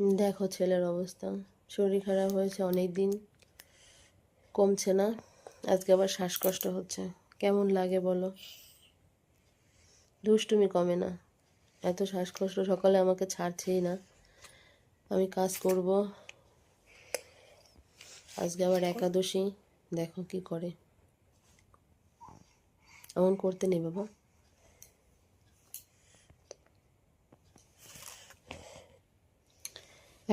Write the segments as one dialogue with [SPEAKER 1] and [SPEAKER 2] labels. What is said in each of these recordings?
[SPEAKER 1] দেখো ছেলের অবস্থা। শরীর খারাপ হয়েছে অনেক দিন কমছে না। আজকে আবার শ্বাসকষ্ট হচ্ছে। কেমন লাগে বলো? দুষ্টুমি কমে না। এত শ্বাসকষ্ট সকালে আমাকে ছাড়ছেই না। আমি কাজ করব। আজকে আবার একাদশী। দেখো কি করে। এমন করতে নেই বাবা।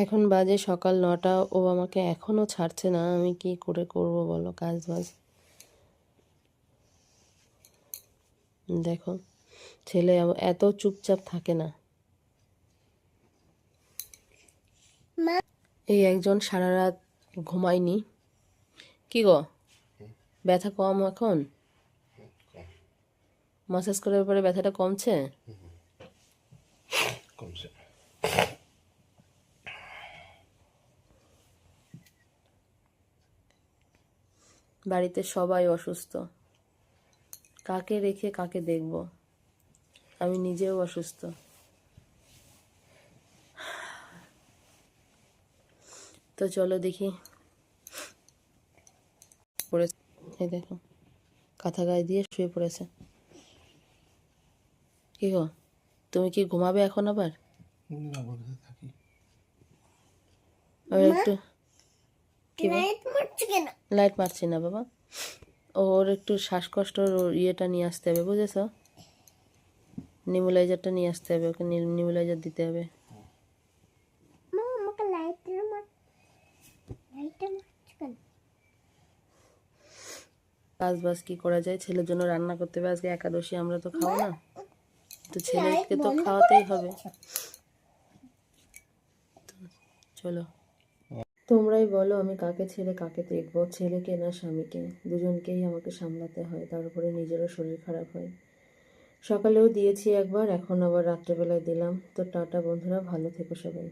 [SPEAKER 1] এখন বাজে সকাল নটা ও আমাকে এখনও ছাড়ছে না। আমি কি করে করব বলো কাজ বাজ দেখো ছেলে এত চুপচাপ থাকে না। এই একজন সারা রাত ঘুমায়নি। কি গো? ব্যথা কম এখন? মাসাজ করার পরে ব্যথাটা কমছে?
[SPEAKER 2] কমছে
[SPEAKER 1] বাড়িতে সবাই অসুস্থ। কাকে রেখে কাকে দেখব? আমি নিজেও অসুস্থ। তো চলো দেখি। পড়ে এই দেখো কাঁথা গায়ে দিয়ে শুয়ে পড়েছে। কি গো তুমি কি ঘুমাবে এখন আবার?
[SPEAKER 2] থাকি।
[SPEAKER 1] আমি একটু?
[SPEAKER 3] লাইট মারছে
[SPEAKER 1] না বাবা। ওর একটু শ্বাসকষ্টর ইয়েটা নিয়ে আসতে হবে বুঝেছ? নিমুলাইজারটা নিয়ে আসতে হবে ওকে নিমুলাইজার দিতে হবে। কাজ বাজ কি করা যায়? ছেলের জন্য রান্না করতে হবে। আজকে একাদশী আমরা তো খাব না। তো ছেলেকে তো খাওয়াতেই হবে। তো চলো। তোমরাই বলো আমি কাকে ছেড়ে কাকে দেখব, ছেলেকে না স্বামীকে। দুজনকেই আমাকে সামলাতে হয়, তার উপরে নিজেরও শরীর খারাপ হয়। সকালেও দিয়েছি একবার, এখন আবার রাত্রেবেলায় দিলাম। তো টাটা বন্ধুরা, ভালো থেকো সবাই।